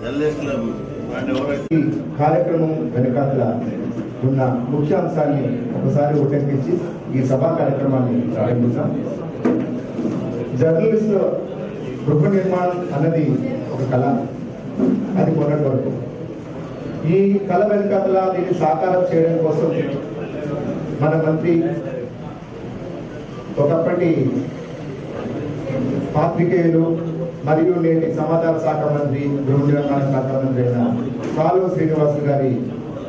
జర్నలిస్టులు వాళ్ళు ఎవరైతే ఈ కార్యక్రమం వెనకాతల ఉన్న ముఖ్యాంశాన్ని ఒకసారి ఉటంకించి ఈ సభా కార్యక్రమాన్ని ప్రారంభిస్తాం జర్నలిస్టు గృహ నిర్మాణం అన్నది ఒక కళ. అది మొన్నటి వరకు. ఈ కళ వెనకాతల దీన్ని సాకారం చేయడం కోసం మన మంత్రి ఒకప్పటి పాత్రికేయులు మరియు నేటి సమాచార శాఖ మంత్రి గృహ నిర్మాణ శాఖ మంత్రి అయిన కాలువ శ్రీనివాస్ గారి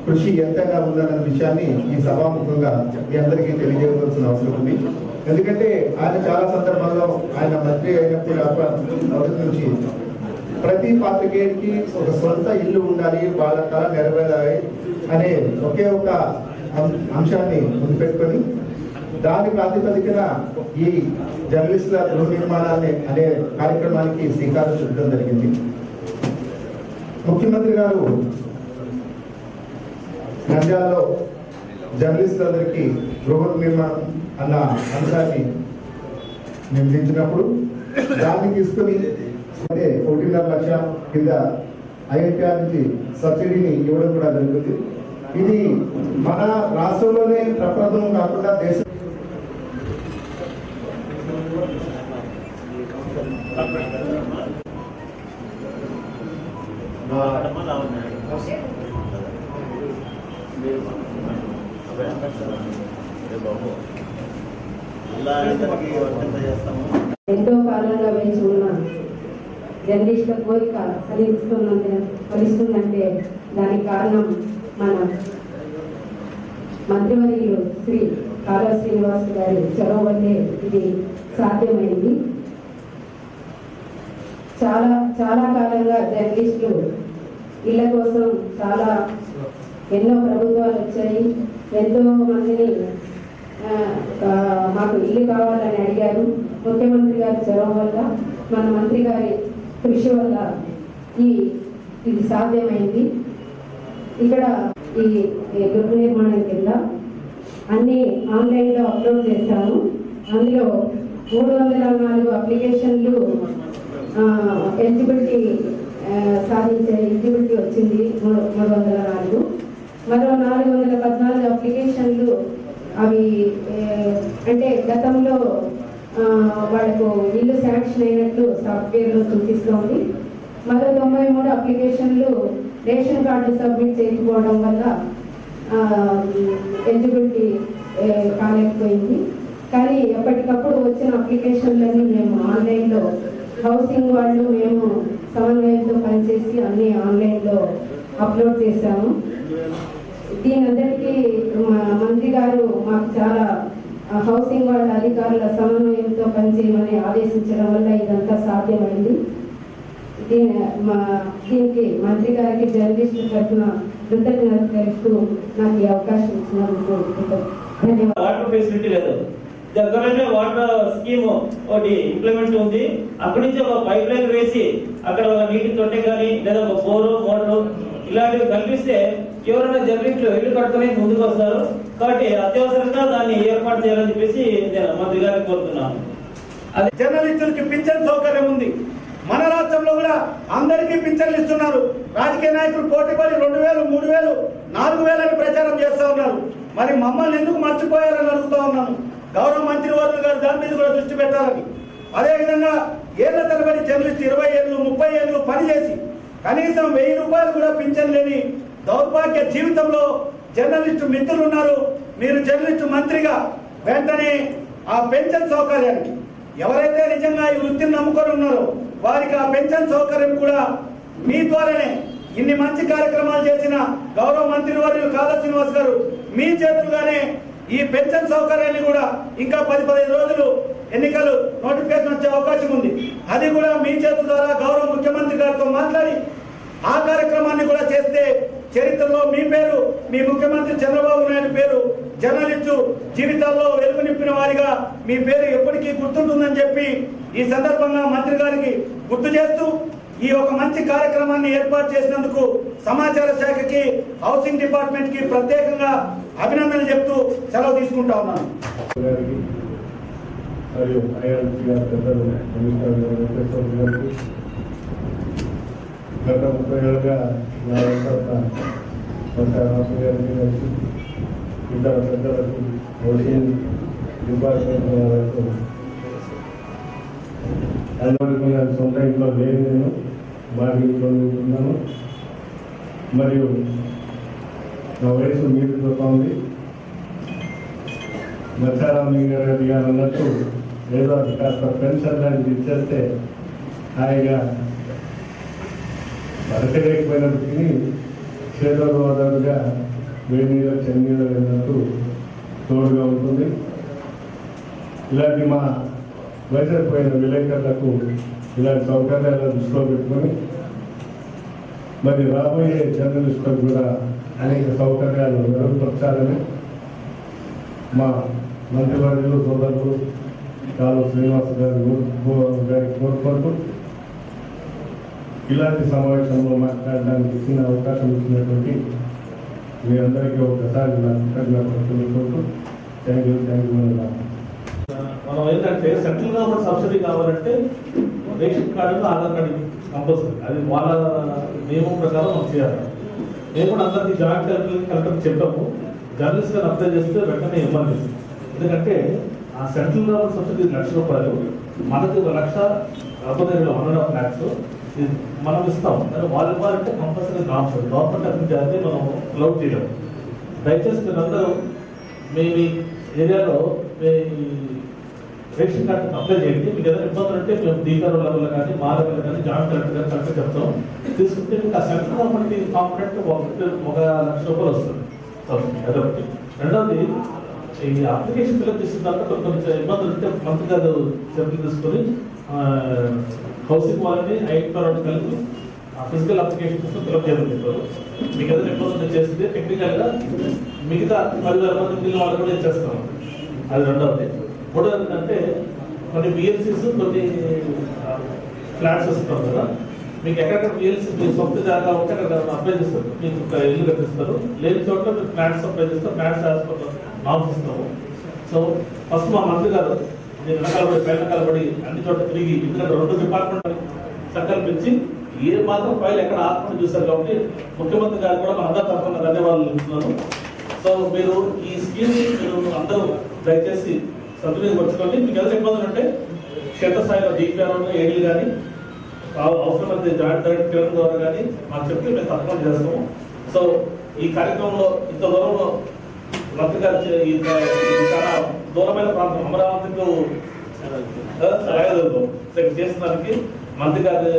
కృషి ఎంతగా ఉందన్న విషయాన్ని ఈ సభాముఖంగా మీ అందరికీ తెలియజేయవలసిన అవసరం ఉంది. ఎందుకంటే ఆయన చాలా సందర్భాల్లో ఆయన మంత్రి అయినప్పుడు మొదటి నుంచి ప్రతి పాత్రికేయుడికి ఒక సొంత ఇల్లు ఉండాలి వాళ్ళ కళ నెరవేరాలి అనే ఒకే ఒక అం- అంశాన్ని ముందుపెట్టుకొని దాని ప్రాతిపదికన ఈ జర్నలిస్టుల గృహ నిర్మాణాన్ని అనే కార్యక్రమానికి శ్రీకారం చుట్టడం జరిగింది. ముఖ్యమంత్రి గారు నంద్యాలలో జర్నలిస్టులందరికీ గృహ నిర్మాణం అన్న అంశాన్ని నిర్మించినప్పుడు దాన్ని తీసుకుని అంటే ఒకటిన్నర లక్ష కింద ఐఎన్టీఆర్ నుంచి సబ్సిడీని ఇవ్వడం కూడా జరుగుతుంది. ఇది మన రాష్ట్రంలోనే ప్రప్రథమం కాకుండా దేశం ఇలా అందరికీ ఎంతో కాలంగా వేచి ఉన్న జర్నలిస్టుల కోరిక ఫలిస్తుందంటే ఫలిస్తుందంటే దానికి కారణం మన మంత్రివర్యులు శ్రీ కాళా శ్రీనివాస్ గారి చొరవ వల్లే ఇది సాధ్యమైంది. చాలా చాలా కాలంగా జర్నలిస్టులు ఇళ్ళ కోసం చాలా ఎన్నో ప్రభుత్వాలు వచ్చాయి. ఎంతో మందిని మాకు ఇల్లు కావాలని అడిగారు. ముఖ్యమంత్రి గారి చొరవ వల్ల మన మంత్రి గారి కృషి వల్ల ఈ ఇది సాధ్యమైంది. ఇక్కడ ఈ గృహ నిర్మాణం కింద అన్నీ ఆన్లైన్లో అప్లోడ్ చేశాను అందులో మూడు వందల నాలుగు అప్లికేషన్లు ఎలిజిబిలిటీ సాధించే ఎలిజిబిలిటీ వచ్చింది. మూడు మూడు వందల నాలుగు. మరో నాలుగు వందల పద్నాలుగు అప్లికేషన్లు అవి అంటే గతంలో వాళ్ళకు ఇల్లు శాంక్షన్ అయినట్లు సాఫ్ట్వేర్లో చూపిస్తోంది. మరో తొంభై మూడు అప్లికేషన్లు రేషన్ కార్డు సబ్మిట్ చేయకపోవడం వల్ల ఎలిజిబిలిటీ కాలేకపోయింది. కానీ ఎప్పటికప్పుడు వచ్చిన అప్లికేషన్లన్నీ మేము ఆన్లైన్లో హౌసింగ్ వాళ్ళు మేము సమన్వయంతో పనిచేసి అన్నీ ఆన్లైన్లో అప్లోడ్ చేశాము. దీని అందరికీ మా మంత్రి గారు మాకు చాలా హౌసింగ్ వాళ్ళ అధికారుల సమన్వయంతో పనిచేయమని ఆదేశించడం వల్ల ఇదంతా సాధ్యమైంది. దీని మా దీనికి మంత్రి గారికి జర్నలిస్టుల తరఫున కృతజ్ఞత తెలుపుతూ నాకు ఈ అవకాశం ఇచ్చినందుకు ధన్యవాదాలు. వాటర్ ఫెసిలిటీ లేదు. దగ్గరనే వాటర్ స్కీమ్ ఒకటి ఇంప్లిమెంట్ ఉంది. అక్కడి నుంచి ఒక పైప్ లైన్ వేసి అక్కడ ఒక నీటి తొట్టె కానీ లేదా ఒక బోరు మోటారు ఇలాంటివి కల్పిస్తే ఎవరైనా జర్నలిస్టులు ఇల్లు కట్టుకునే ముందుకు వస్తారు. కాబట్టి అత్యవసరంగా దాన్ని ఏర్పాటు చేయాలని చెప్పేసి నేను మంత్రి గారిని కోరుతున్నాను. అది జర్నలిస్టులకి పింఛన్ సౌకర్యం ఉంది. మన రాష్ట్రంలో కూడా అందరికీ పింఛన్లు ఇస్తున్నారు. రాజకీయ నాయకులు పోటీపడి రెండు వేలు మూడు వేలు నాలుగు వేలని ప్రచారం చేస్తూ ఉన్నారు. మరి మమ్మల్ని ఎందుకు మర్చిపోయారని అడుగుతా ఉన్నాను గౌరవ మంత్రి వర్గ గారు దాని మీద కూడా దృష్టి పెట్టాలని. అదేవిధంగా ఏళ్ళ తరబడి జర్నలిస్ట్ ఇరవై ఏళ్ళు ముప్పై ఏళ్ళు పనిచేసి కనీసం వెయ్యి రూపాయలు కూడా పింఛన్ లేని దౌర్భాగ్య జీవితంలో జర్నలిస్టు మిత్రులు ఉన్నారు మీరు జర్నలిస్టు మంత్రిగా వెంటనే ఆ పెన్షన్ సౌకర్యానికి ఎవరైతే నిజంగా ఈ వృత్తిని నమ్ముకొని ఉన్నారో వారికి ఆ పెన్షన్ సౌకర్యం కూడా మీ ద్వారానే ఇన్ని మంచి కార్యక్రమాలు చేసిన గౌరవ మంత్రి వర్యులు కాళ శ్రీనివాస్ గారు మీ చేతులుగానే ఈ పెన్షన్ సౌకర్యాన్ని కూడా ఇంకా పది పదిహేను రోజులు ఎన్నికలు నోటిఫికేషన్ వచ్చే అవకాశం ఉంది. అది కూడా మీ చేతుల ద్వారా గౌరవ ముఖ్యమంత్రి గారితో మాట్లాడి ఆ కార్యక్రమాన్ని కూడా చేస్తే చరిత్రలో మీ పేరు మీ ముఖ్యమంత్రి చంద్రబాబు నాయుడు పేరు జర్నలిస్టు జీవితాల్లో వెలుగు నింపిన వారిగా మీ పేరు ఎప్పటికీ గుర్తుంటుందని చెప్పి ఈ సందర్భంగా మంత్రి గారికి గుర్తు చేస్తూ ఈ ఒక మంచి కార్యక్రమాన్ని ఏర్పాటు చేసినందుకు సమాచార శాఖకి హౌసింగ్ డిపార్ట్మెంట్కి ప్రత్యేకంగా అభినందనలు చెప్తూ సెలవు తీసుకుంటా ఉన్నాను. మరియు ఐఆర్సీఆర్ పెద్దలు కమిషనర్ వెంకటేశ్వర గారికి గత ముప్పై ఏళ్ళుగా నా తర్వాత కొంత రాసు గారికి కలిసి ఇతర పెద్దలకు ఓషన్ డిపార్ట్మెంట్ వారికి అందరికీ నేను సొంత ఇంట్లో లేదు నేను మా ఇంట్లో ఉంటున్నాను మరియు నా వయసు మీరు ఉంది మచ్చారామలింగ రెడ్డి గారు అన్నట్టు ఏదో అది కాస్త పెన్షన్ లాంటిది ఇచ్చేస్తే హాయిగా బతకలేకపోయినప్పటికీ చేదో వదలుగా వేణీలో చెన్నీలో వెళ్ళినట్టు తోడుగా ఉంటుంది. ఇలాంటి మా వయసైపోయిన విలేకరులకు ఇలాంటి సౌకర్యాలను దృష్టిలో పెట్టుకొని మరి రాబోయే జర్నలిస్టులకు కూడా అనేక సౌకర్యాలు మెరుగుపరచాలని మా మంత్రివర్యులు సోదరులు కాలు శ్రీనివాస్ గారి గారి కోరుకుంటూ ఇలాంటి సమావేశంలో మాట్లాడడానికి ఇచ్చిన అవకాశం ఇచ్చినటువంటి మీ అందరికీ ఒకసారి నా కృతజ్ఞతలు థ్యాంక్ యూ థ్యాంక్ యూ మనం ఏంటంటే సెంట్రల్ గవర్నమెంట్ సబ్సిడీ కావాలంటే ration card Aadhaar card compulsory. అది వాళ్ళ నియమం ప్రకారం మనం చేయాలి. మేము కూడా అందరికీ జాయింట్ కలెక్టర్ చెప్పాము. జర్నలిస్ట్ గారు అప్లై చేస్తే వెంటనే ఇవ్వాలి ఎందుకంటే ఆ సెంట్రల్ గవర్నమెంట్ సబ్సిడీ లక్ష రూపాయలు. మనకు ఒక లక్ష అరవై వేల వన్ అండ్ హాఫ్ ల్యాక్స్. ఇది మనం ఇస్తాం. కానీ వాళ్ళు ఇవ్వాలంటే కంపల్సరీ నామ్స్ గవర్నమెంట్ అప్లై మనం క్లౌడ్ చేయలేము దయచేసి మీరందరూ మీ మీ ఏరియాలో మీ రేషన్ కార్డు అప్లై చేయండి. మీకు ఏదైనా ఇబ్బందులు ఉంటే మేము డీకర్ లెవెల్లో కానీ మా లెవెల్ కానీ జాయింట్ కలెక్టర్ గారు కలెక్టర్ చెప్తాం. తీసుకుంటే మీకు ఆ సెంట్రల్ గవర్నమెంట్ కాంపనెంట్ ఒక లక్ష రూపాయలు వస్తుంది. సబ్సిడీ అదొకటి. రెండవది ఈ అప్లికేషన్ ఫిల్అప్ చేసిన తర్వాత కొన్ని కొంచెం ఇబ్బందులు ఉంటే మంత్రి గారు చర్యలు తీసుకొని హౌసింగ్ వాళ్ళని ఐటీ వాళ్ళు కలిపి ఫిజికల్ అప్లికేషన్ కోసం ఫిల్అప్ చేయమని చెప్పారు మీకు ఏదైనా ఇబ్బంది చేస్తే టెక్నికల్గా మిగతా పదివేల మంది మిగిలిన వాళ్ళు కూడా చేస్తాం అది రెండవది. మూడవది ఏంటంటే కొన్ని బిఎల్సీస్ కొన్ని ఫ్లాట్స్ వస్తాం కదా మీకు ఎక్కడెక్కడ బిఎల్సీ మీ సొంత జాగా ఉంటే అక్కడ అప్లై చేస్తారు. మీకు ఒక ఇల్లు కట్టిస్తారు. లేని చోట మీరు ఫ్లాట్స్ అప్లై చేస్తారు. Flats hospital norms so first మా మంత్రి గారు నేను వెనకాలబడి పైన కలబడి అన్ని చోట్ల తిరిగి ఎందుకంటే రెండు డిపార్ట్మెంట్ సంకల్పించి ఏ మాత్రం ఫైల్ ఎక్కడ ఆత్మని చూశారు కాబట్టి ముఖ్యమంత్రి గారు కూడా మన అందరి తరఫున ధన్యవాదాలు చెప్తున్నాను సో మీరు ఈ స్కీమ్ మీరు అందరూ దయచేసి సద్వినియోగపరచుకోండి మీకు ఎంత ఇబ్బందులు అంటే క్షేత్రస్థాయిలో డీపీఆర్ఓ ఏడీలు కానీ అవసరమైతే జాయింట్ డైరెక్టర్ కిరణ్ ద్వారా కానీ మాకు చెప్తే మేము తప్పకుండా చేస్తాము. సో ఈ కార్యక్రమంలో ఇంత దూరంలో ఈ చాలా దూరమైన ప్రాంతం అమరావతికు రాయదుర్గం చేసిన దానికి మంత్రి గారు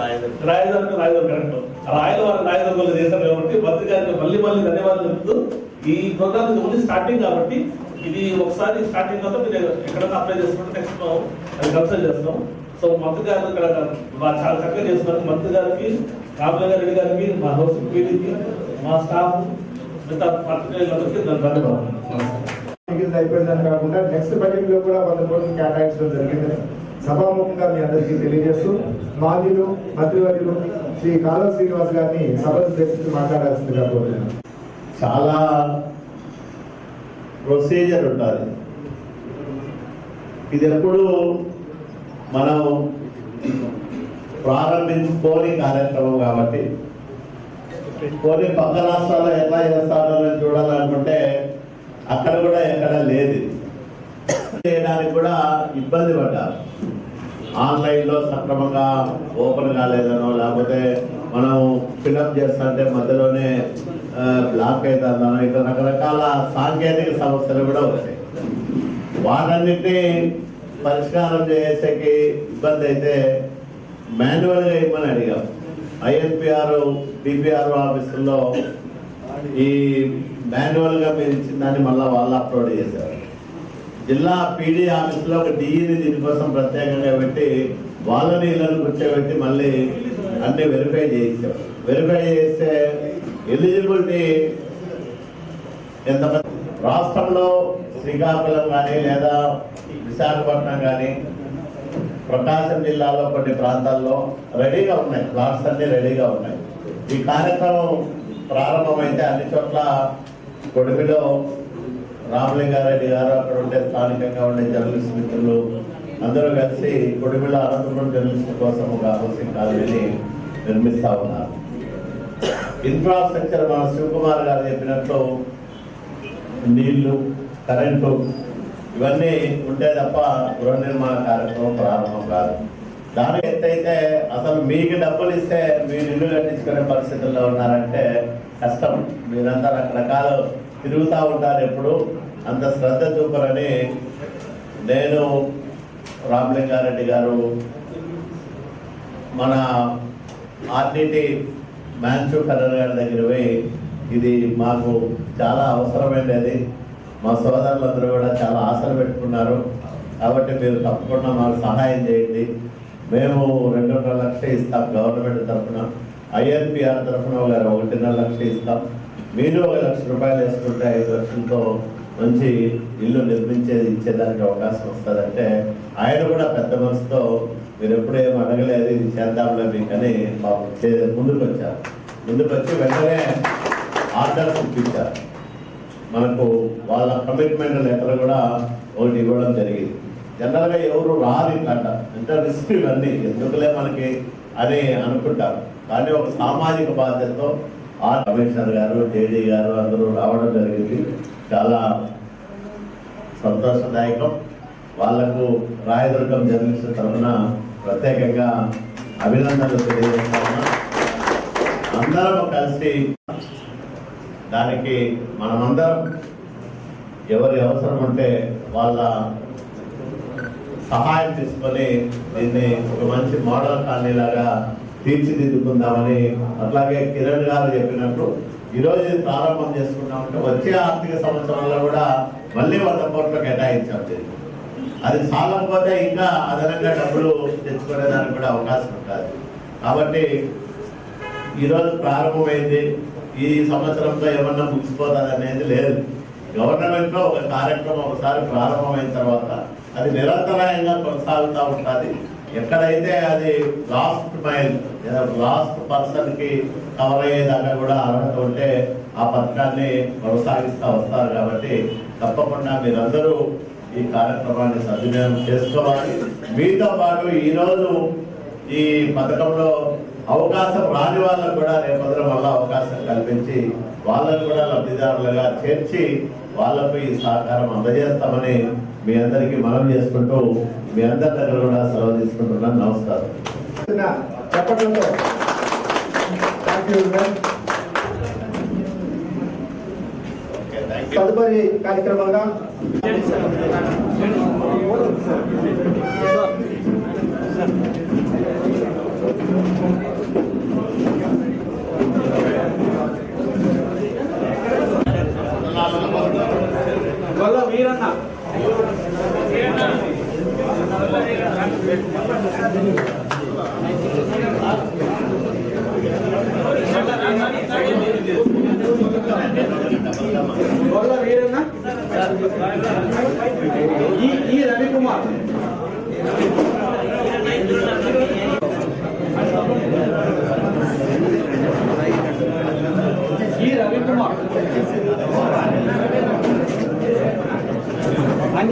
రాయదుర్గం. రాయదుర్గం కరెక్ట్. రాయల వారి రాయదుర్గంలో చేశారు కాబట్టి మంత్రి గారికి మళ్ళీ మళ్ళీ ధన్యవాదాలు చెప్తూ ఈ ప్రోగ్రామ్ ఓన్లీ స్టార్టింగ్ కాబట్టి ఇది ఒకసారి స్టార్టింగ్ తర్వాత మీరు ఎక్కడైనా అప్లై చేసుకుంటే నెక్స్ట్ అది కన్సల్ట్ చేస్తాం. సో మంత్రి గారు ఇక్కడ చాలా చక్కగా చేస్తున్నారు. మంత్రి గారికి రామలింగ రెడ్డి గారికి మా హౌసింగ్ పీడీకి మా స్టాఫ్ మిగిలింది అయిపోయిందని కాకుండా నెక్స్ట్ బడ్జెట్లో కూడా వంద కోట్లు కేటాయించడం జరిగిందని సభాముఖంగా మీ అందరికీ తెలియజేస్తూ మాజీలు మంత్రివర్యులు శ్రీ కాలువ శ్రీనివాస్ గారిని సభను ఉద్దేశించి మాట్లాడాల్సిందిగా కోరుతున్నాను. చాలా ప్రొసీజర్ ఉంటుంది ఇది ఎప్పుడు మనం ప్రారంభించుకోని కార్యక్రమం కాబట్టి కొన్ని పక్క రాష్ట్రాల్లో ఎట్లా చేస్తారో చూడాలనుకుంటే అక్కడ కూడా ఎక్కడ లేదు. చేయడానికి కూడా ఇబ్బంది పడ్డారు. ఆన్లైన్లో సక్రమంగా ఓపెన్ కాలేదనో లేకపోతే మనం ఫిలప్ చేస్తుంటే మధ్యలోనే బ్లాక్ అవుతుందనో ఇట్లా రకరకాల సాంకేతిక సమస్యలు కూడా వచ్చాయి. వాటన్నిటినీ పరిష్కారం చేసేకి ఇబ్బంది అయితే మాన్యువల్గా ఇవ్వమని అడిగాం. ఐఎన్పిఆర్ డిపిఆర్ఓ ఆఫీసుల్లో ఈ మాన్యువల్గా మీరు ఇచ్చిన దాన్ని మళ్ళీ వాళ్ళు అప్లోడ్ చేశారు. జిల్లా పీడీ ఆఫీసులో ఒక డిఈని దీనికోసం ప్రత్యేకంగా పెట్టి వాళ్ళని ఇళ్ళని కూర్చోబెట్టి మళ్ళీ అన్ని వెరిఫై చేయించాం. వెరిఫై చేస్తే ఎలిజిబిలిటీ ఎంతమంది రాష్ట్రంలో శ్రీకాకుళం కానీ లేదా విశాఖపట్నం కానీ ప్రకాశం జిల్లాలో కొన్ని ప్రాంతాల్లో రెడీగా ఉన్నాయి. ప్లాట్స్ అన్ని రెడీగా ఉన్నాయి. ఈ కార్యక్రమం ప్రారంభమైతే అన్ని చోట్ల కొడుకులో రామలింగారెడ్డి గారు అక్కడ ఉండే స్థానికంగా ఉండే జర్నలిస్ట్ మిత్రులు అందరూ కలిసి కొడుకులో అనంతపురం జర్నలిస్ట్ కోసం ఒక హౌసింగ్ కాలనీని నిర్మిస్తా ఉన్నారు. ఇన్ఫ్రాస్ట్రక్చర్ మన శివకుమార్ గారు చెప్పినట్లు నీళ్ళు కరెంటు ఇవన్నీ ఉంటే తప్ప గృహ నిర్మాణ కార్యక్రమం ప్రారంభం కాదు. దాని ఎంతైతే అసలు మీకు డబ్బులు ఇస్తే మీరు ఇల్లు కట్టించుకునే పరిస్థితుల్లో ఉన్నారంటే కష్టం. మీరంతా రకరకాలు తిరుగుతూ ఉంటారు ఎప్పుడు. అంత శ్రద్ధ చూపరని నేను రామలింగారెడ్డి గారు మన ఆర్డిటి మ్యాన్చు ఫెడర్ గారి దగ్గర పోయి ఇది మాకు చాలా అవసరమైనది మా సోదరులందరూ కూడా చాలా ఆశలు పెట్టుకున్నారు. కాబట్టి మీరు తప్పకుండా మాకు సహాయం చేయండి. మేము రెండున్నర లక్షలు ఇస్తాం గవర్నమెంట్ తరఫున. ఐఎన్పిఆర్ తరఫున ఒక ఒకటిన్నర లక్షలు ఇస్తాం. మీరు ఒక లక్ష రూపాయలు వేసుకుంటే ఐదు లక్షలతో మంచి ఇల్లు నిర్మించేది ఇచ్చేదానికి అవకాశం వస్తుందంటే ఆయన కూడా పెద్ద మనసుతో మీరు ఎప్పుడేం అడగలేదు ఇది చేద్దాంలే మీకు అని మాకు చే- ముందుకు వచ్చారు ముందుకు వచ్చి వెంటనే ఆర్డర్స్ ఇప్పించారు. మనకు వాళ్ళ కమిట్మెంట్ లెటర్ కూడా ఒకటి ఇవ్వడం జరిగింది. జనరల్గా ఎవరు రారు కంట ఎంత రిస్క్ ఇవన్నీ. ఎందుకులే మనకి అని అనుకుంటారు. కానీ ఒక సామాజిక బాధ్యతతో ఆ కమిషనర్ గారు డేడీ గారు అందరూ రావడం జరిగింది. చాలా సంతోషదాయకం. వాళ్ళకు రాయదుర్గం జర్నలిస్ట్ తరఫున ప్రత్యేకంగా అభినందనలు తెలియజేస్తాను. అందరం కలిసి దానికి మనమందరం ఎవరి అవసరం ఉంటే వాళ్ళ సహాయం తీసుకొని దీన్ని ఒక మంచి మోడల్ కాలనీ లాగా తీర్చిదిద్దుకుందామని అట్లాగే కిరణ్ గారు చెప్పినట్టు ఈరోజు ఇది ప్రారంభం చేసుకున్నామంటే వచ్చే ఆర్థిక సంవత్సరంలో కూడా మళ్ళీ వంద కోట్లు కేటాయించాం అది సాగకపోతే ఇంకా అదనంగా డబ్బులు తెచ్చుకునేదానికి కూడా అవకాశం ఉంటుంది. కాబట్టి ఈరోజు ప్రారంభమైంది. ఈ సంవత్సరంతో ఏమన్నా ముగిసిపోతుంది అనేది లేదు. గవర్నమెంట్లో ఒక కార్యక్రమం ఒకసారి ప్రారంభమైన తర్వాత అది నిరంతరాయంగా కొనసాగుతూ ఉంటుంది. ఎక్కడైతే అది లాస్ట్ మైల్ లాస్ట్ పర్సన్కి కవర్ అయ్యేదాకా కూడా అర్హత ఉంటే ఆ పథకాన్ని కొనసాగిస్తూ వస్తారు కాబట్టి తప్పకుండా మీరందరూ ఈ కార్యక్రమాన్ని సద్వినియోగం చేసుకోవాలి. మీతో పాటు ఈరోజు ఈ పథకంలో అవకాశం రాని వాళ్ళకు కూడా రేపొద్దున వల్ల అవకాశం కల్పించి వాళ్ళకు కూడా లబ్ధిదారులుగా చేర్చి వాళ్ళకు ఈ సహకారం అందజేస్తామని మీ అందరికీ మనం చేసుకుంటూ మీ అందరి దగ్గర కూడా సెలవు తీసుకుంటున్నాను. నమస్కారం. చెప్పడంతో తదుపరి కార్యక్రమంగా గొల్ల వీరన్న గొల్ల వీరన్న ఈ ఈ రవికుమార్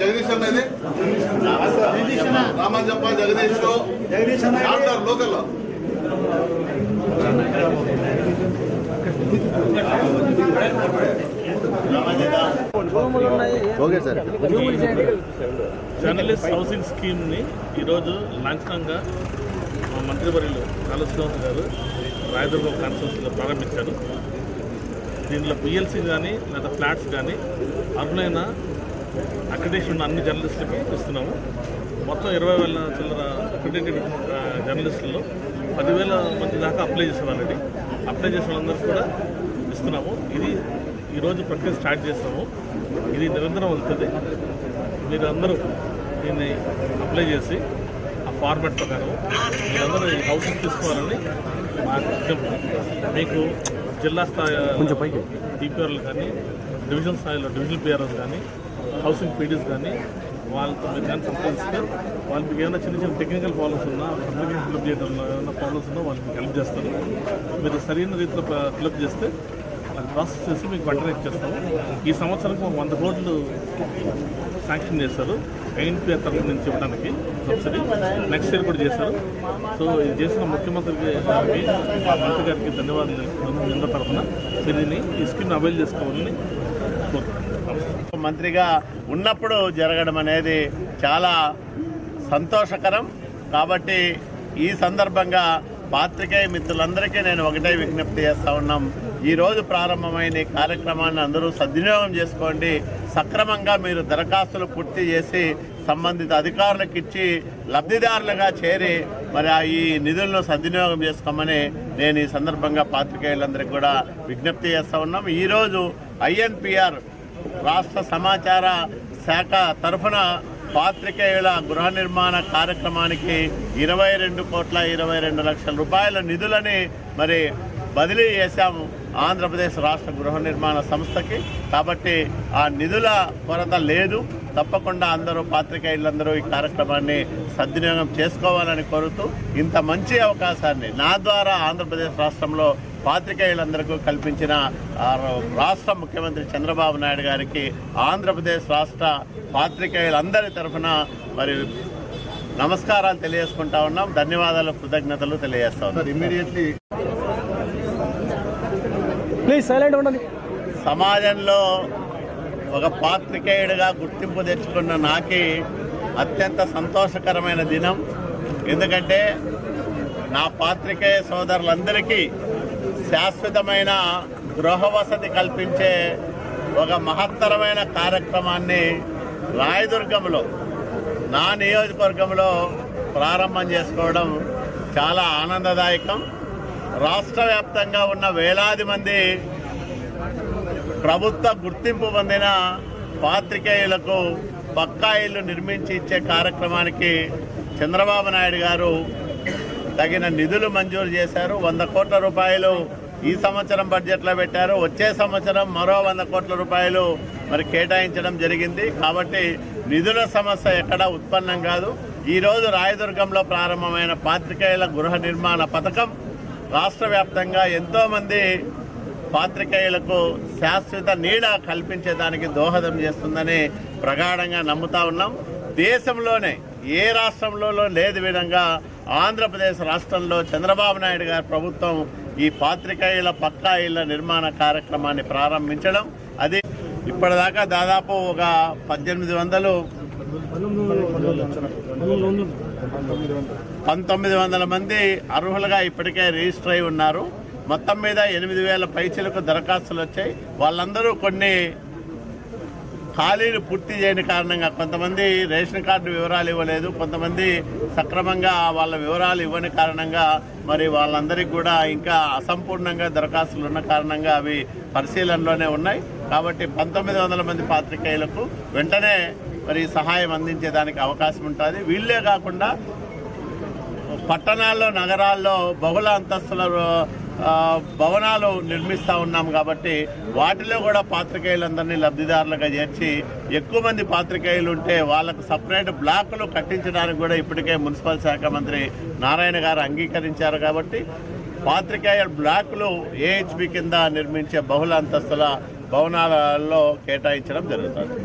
జగదీష్ అనేది ఇది జగదీష్ జగదీష్ అన్న జర్నలిస్ట్ హౌసింగ్ స్కీమ్ని ఈరోజు లాంఛనంగా మా మంత్రివర్యులు కాళశ్రీనివాస్ గారు రాయదుర్గం కాన్స్టిట్యూన్సీలో ప్రారంభించారు. దీనిలో పిఎల్సీ కానీ లేదా ఫ్లాట్స్ కానీ అర్హులైన అక్రిడేషన్ ఉన్న అన్ని జర్నలిస్టులకి ఇస్తున్నాము. మొత్తం ఇరవై వేల చిల్లర అక్రిడేటెడ్ జర్నలిస్టుల్లో పదివేల మంది దాకా అప్లై చేశారు ఆల్రెడీ అప్లై చేసిన వాళ్ళందరికీ కూడా ఇస్తున్నాము. ఇది ఈరోజు ప్రక్రియ స్టార్ట్ చేస్తాము. ఇది నిరంతరం వెళ్తుంది. మీరు అందరూ దీన్ని అప్లై చేసి ఆ ఫార్మాట్ ప్రకారం మీరందరూ ఈ హౌసింగ్ తీసుకోవాలని మా విజ్ఞప్తి మీకు జిల్లా స్థాయి డిపిఆర్లు కానీ డివిజన్ స్థాయిలో డివిజనల్ పిఆర్ఎస్ కానీ హౌసింగ్ పీడీస్ కానీ వాళ్ళతో మీరు కానీ సంప్రదిస్తే వాళ్ళు మీకు ఏమైనా చిన్న చిన్న టెక్నికల్ ప్రాబ్లమ్స్ ఉన్నా అప్లికేషన్ ఫిల్అప్ చేయడంలో ఏమైనా ప్రాబ్లమ్స్ ఉన్నా వాళ్ళకి హెల్ప్ చేస్తారు. మీరు సరైన రీతిలో ఫిల్అప్ చేస్తే అది ప్రాసెస్ చేసి మీకు వెంటనే ఇచ్చేస్తాము ఈ సంవత్సరానికి వంద కోట్లు శాంక్షన్ చేశారు. ఎన్పిఆర్ తరఫు నుంచి ఇవ్వడానికి సబ్సిడీ. నెక్స్ట్ ఇయర్ కూడా చేశారు. సో ఇది చేసిన ముఖ్యమంత్రి గారికి మా మంత్రి గారికి ధన్యవాదాలు తెలుపుతున్నాను మీ తరఫున దీనిని ఈ స్కీమ్ని అవైల్ చేసుకోవాలని కోరుతున్నాను మంత్రిగా ఉన్నప్పుడు జరగడం అనేది చాలా సంతోషకరం. కాబట్టి ఈ సందర్భంగా పాత్రికేయ మిత్రులందరికీ నేను ఒకటే విజ్ఞప్తి చేస్తా ఉన్నాం. ఈరోజు ప్రారంభమైన ఈ కార్యక్రమాన్ని అందరూ సద్వినియోగం చేసుకోండి. సక్రమంగా మీరు దరఖాస్తులు పూర్తి చేసి సంబంధిత అధికారులకు ఇచ్చి లబ్ధిదారులుగా చేరి మరి ఆ ఈ నిధులను సద్వినియోగం చేసుకోమని నేను ఈ సందర్భంగా పాత్రికేయులందరికీ కూడా విజ్ఞప్తి చేస్తూ ఉన్నాం. ఈరోజు ఐఎన్పిఆర్ రాష్ట్ర సమాచార శాఖ తరఫున పాత్రికేయుల గృహ నిర్మాణ కార్యక్రమానికి ఇరవై రెండు కోట్ల ఇరవై రెండు లక్షల రూపాయల నిధులని మరి బదిలీ చేశాము. ఆంధ్రప్రదేశ్ రాష్ట్ర గృహ నిర్మాణ సంస్థకి. కాబట్టి ఆ నిధుల కొరత లేదు. తప్పకుండా అందరూ పాత్రికేయులందరూ ఈ కార్యక్రమాన్ని సద్వినియోగం చేసుకోవాలని కోరుతూ ఇంత మంచి అవకాశాన్ని నా ద్వారా ఆంధ్రప్రదేశ్ రాష్ట్రంలో పాత్రికేయులందరికీ కల్పించిన రాష్ట్ర ముఖ్యమంత్రి చంద్రబాబు నాయుడు గారికి ఆంధ్రప్రదేశ్ రాష్ట్ర పాత్రికేయులందరి తరఫున మరి నమస్కారాలు తెలియజేసుకుంటా ఉన్నాం. ధన్యవాదాలు కృతజ్ఞతలు తెలియజేస్తా ఉన్నాం. ఇమ్మీడియట్లీ సమాజంలో ఒక పాత్రికేయుడిగా గుర్తింపు తెచ్చుకున్న నాకి అత్యంత సంతోషకరమైన దినం. ఎందుకంటే నా పాత్రికేయ సోదరులందరికీ శాశ్వతమైన గృహ వసతి కల్పించే ఒక మహత్తరమైన కార్యక్రమాన్ని రాయదుర్గంలో నా నియోజకవర్గంలో ప్రారంభం చేసుకోవడం చాలా ఆనందదాయకం. రాష్ట్ర వ్యాప్తంగా ఉన్న వేలాది మంది ప్రభుత్వ గుర్తింపు పొందిన పాత్రికేయులకు పక్కా ఇల్లు నిర్మించి ఇచ్చే కార్యక్రమానికి చంద్రబాబు నాయుడు గారు తగిన నిధులు మంజూరు చేశారు. వంద కోట్ల రూపాయలు ఈ సంవత్సరం బడ్జెట్లో పెట్టారు. వచ్చే సంవత్సరం మరో వంద కోట్ల రూపాయలు మరి కేటాయించడం జరిగింది. కాబట్టి నిధుల సమస్య ఎక్కడా ఉత్పన్నం కాదు. ఈరోజు రాయదుర్గంలో ప్రారంభమైన పాత్రికేయుల గృహ నిర్మాణ పథకం రాష్ట్ర వ్యాప్తంగా ఎంతోమంది పాత్రికేయులకు శాశ్వత నీడ కల్పించేదానికి దోహదం చేస్తుందని ప్రగాఢంగా నమ్ముతా ఉన్నాం. దేశంలోనే ఏ రాష్ట్రంలో లేదు విధంగా ఆంధ్రప్రదేశ్ రాష్ట్రంలో చంద్రబాబు నాయుడు గారి ప్రభుత్వం ఈ పాత్రికేయుల పక్కా ఇళ్ళ నిర్మాణ కార్యక్రమాన్ని ప్రారంభించడం. అది ఇప్పటిదాకా దాదాపు ఒక పద్దెనిమిది వందలు పంతొమ్మిది వందల మంది అర్హులుగా ఇప్పటికే రిజిస్టర్ అయి ఉన్నారు. మొత్తం మీద ఎనిమిది వేల పైచలకు దరఖాస్తులు వచ్చాయి. వాళ్ళందరూ కొన్ని ఖాళీలు పూర్తి చేయని కారణంగా కొంతమంది రేషన్ కార్డు వివరాలు ఇవ్వలేదు. కొంతమంది సక్రమంగా వాళ్ళ వివరాలు ఇవ్వని కారణంగా మరి వాళ్ళందరికీ కూడా ఇంకా అసంపూర్ణంగా దరఖాస్తులు ఉన్న కారణంగా అవి పరిశీలనలోనే ఉన్నాయి. కాబట్టి పంతొమ్మిది వందల మంది పాత్రికేయులకు వెంటనే మరి సహాయం అందించేదానికి అవకాశం ఉంటుంది. వీళ్ళే కాకుండా పట్టణాల్లో నగరాల్లో బహుళ అంతస్తుల భవనాలు నిర్మిస్తూ ఉన్నాం కాబట్టి వాటిలో కూడా పాత్రికేయులందరినీ లబ్ధిదారులుగా చేర్చి ఎక్కువ మంది పాత్రికేయులు ఉంటే వాళ్ళకు సపరేట్ బ్లాకులు కట్టించడానికి కూడా ఇప్పటికే మున్సిపల్ శాఖ మంత్రి నారాయణ గారు అంగీకరించారు కాబట్టి పాత్రికేయ బ్లాకులు ఏహెచ్బి కింద నిర్మించే బహుళ అంతస్తుల భవనాలలో కేటాయించడం జరుగుతుంది.